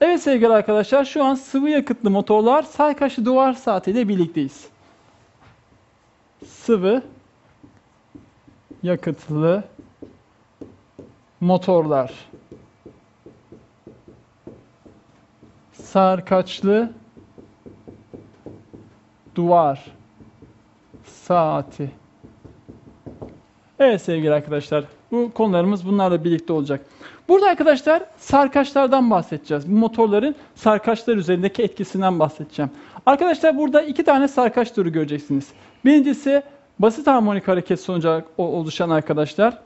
Evet sevgili arkadaşlar şu an sıvı yakıtlı motorlar Saykaçlı duvar saatiyle birlikteyiz. Sıvı yakıtlı motorlar. Sarkaçlı duvar saati. Evet sevgili arkadaşlar, bu konularımız bunlarla birlikte olacak. Burada arkadaşlar sarkaçlardan bahsedeceğiz. Bu motorların sarkaçlar üzerindeki etkisinden bahsedeceğim. Arkadaşlar burada iki tane sarkaç türü göreceksiniz. Birincisi basit harmonik hareket sonucu oluşan arkadaşlar.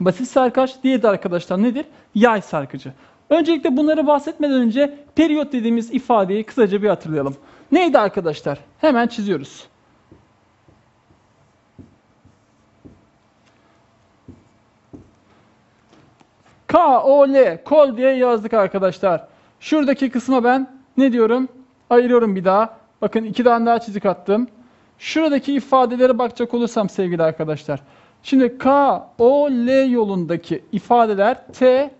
Basit sarkaç, diğeri de arkadaşlar nedir? Yay sarkıcı. Öncelikle bunları bahsetmeden önce periyot dediğimiz ifadeyi kısaca bir hatırlayalım. Neydi arkadaşlar? Hemen çiziyoruz. K, O, L, kol diye yazdık arkadaşlar. Şuradaki kısma ben ne diyorum? Ayırıyorum bir daha. Bakın iki tane daha çizik attım. Şuradaki ifadelere bakacak olursam sevgili arkadaşlar. Şimdi K, O, L yolundaki ifadeler T,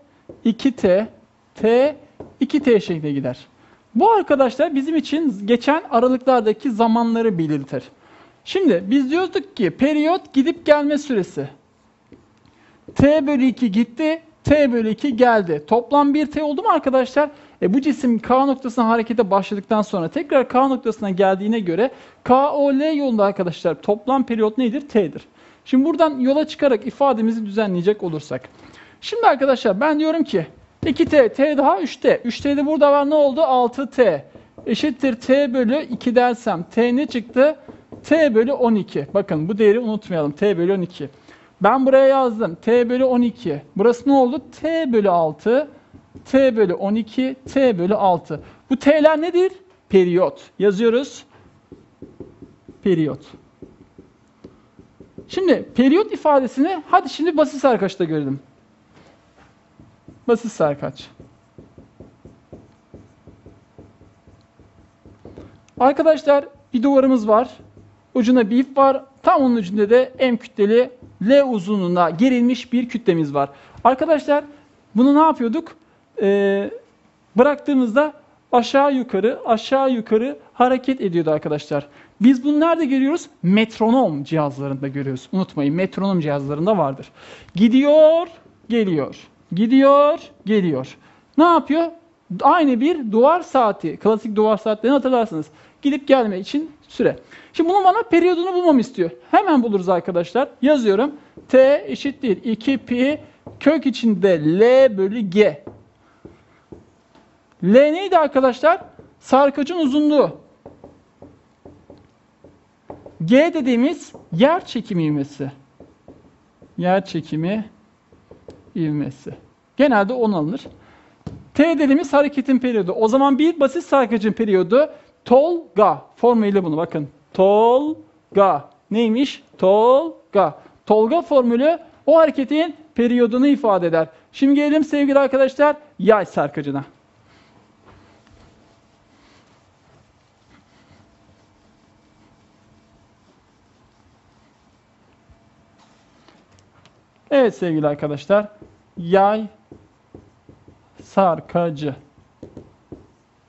2T, T, 2T şeklinde gider. Bu arkadaşlar bizim için geçen aralıklardaki zamanları belirtir. Şimdi biz diyorduk ki periyot gidip gelme süresi. T bölü 2 gitti, T bölü 2 geldi. Toplam 1 T oldu mu arkadaşlar? E bu cisim K noktasına harekete başladıktan sonra tekrar K noktasına geldiğine göre K, O, L yolunda arkadaşlar toplam periyot nedir? T'dir. Şimdi buradan yola çıkarak ifademizi düzenleyecek olursak. Şimdi arkadaşlar ben diyorum ki 2T, T daha 3T. 3T de burada var ne oldu? 6T. Eşittir T bölü 2 dersem T ne çıktı? T bölü 12. Bakın bu değeri unutmayalım. T bölü 12. Ben buraya yazdım. T bölü 12. Burası ne oldu? T bölü 6. T bölü 12. T bölü 6. Bu T'ler nedir? Periyot. Yazıyoruz. Periyot. Şimdi periyot ifadesini hadi şimdi basit sarkaçta görelim. Basit sarkaç. Arkadaşlar bir duvarımız var. Ucuna bir ip var. Tam onun ucunda da M kütleli L uzunluğuna gerilmiş bir kütlemiz var. Arkadaşlar bunu ne yapıyorduk? Ee, bıraktığımızda aşağı yukarı aşağı yukarı hareket ediyordu arkadaşlar. Biz bunu nerede görüyoruz? Metronom cihazlarında görüyoruz. Unutmayın metronom cihazlarında vardır. Gidiyor, geliyor. Gidiyor, geliyor. Ne yapıyor? Aynı bir duvar saati. Klasik duvar saatlerini hatırlarsınız. Gidip gelme için süre. Şimdi bunun bana periyodunu bulmamı istiyor. Hemen buluruz arkadaşlar. Yazıyorum. T eşittir 2 pi kök içinde L bölü G. L neydi arkadaşlar? Sarkacın uzunluğu. G dediğimiz yer çekimi ivmesi. Yer çekimi ivmesi. Genelde 10 alınır. T dediğimiz hareketin periyodu. O zaman bir basit sarkacın periyodu Tolga formülüyle bunu bakın. Tolga. Neymiş? Tolga. Tolga formülü o hareketin periyodunu ifade eder. Şimdi gelelim sevgili arkadaşlar yay sarkacına. Evet sevgili arkadaşlar yay sarkacı.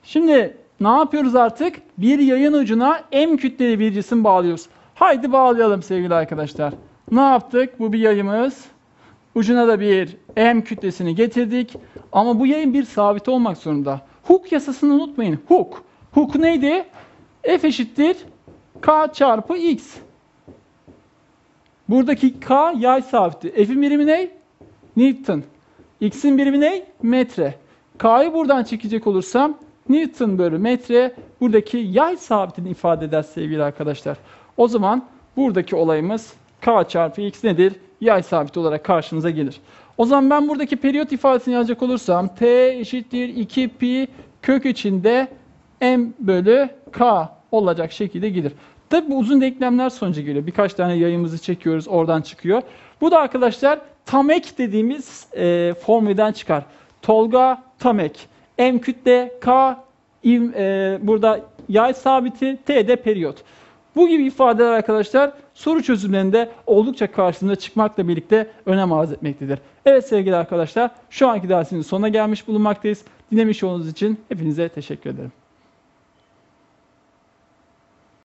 Şimdi ne yapıyoruz artık? Bir yayın ucuna M kütleli bir cisim bağlıyoruz. Haydi bağlayalım sevgili arkadaşlar. Ne yaptık? Bu bir yayımız. Ucuna da bir M kütlesini getirdik. Ama bu yayın bir sabit olmak zorunda. Hook yasasını unutmayın. Hook. Hook neydi? F eşittir K çarpı X. Buradaki K yay sabiti. F'in birimi ne? Newton. X'in birimi ne? Metre. K'yı buradan çekecek olursam Newton bölü metre buradaki yay sabitini ifade eder sevgili arkadaşlar. O zaman buradaki olayımız K çarpı X nedir? Yay sabiti olarak karşımıza gelir. O zaman ben buradaki periyot ifadesini yazacak olursam T eşittir 2 pi kök içinde M bölü K olacak şekilde gelir. Tabi bu uzun denklemler sonucu geliyor. Birkaç tane yayımızı çekiyoruz oradan çıkıyor. Bu da arkadaşlar Tamek dediğimiz e, formülden çıkar. Tolga Tamek. M kütle, K iv, e, burada yay sabiti, T de periyot. Bu gibi ifadeler arkadaşlar soru çözümlerinde oldukça karşımıza çıkmakla birlikte önem arz etmektedir. Evet sevgili arkadaşlar şu anki dersimizin sonuna gelmiş bulunmaktayız. Dinlemiş olduğunuz için hepinize teşekkür ederim.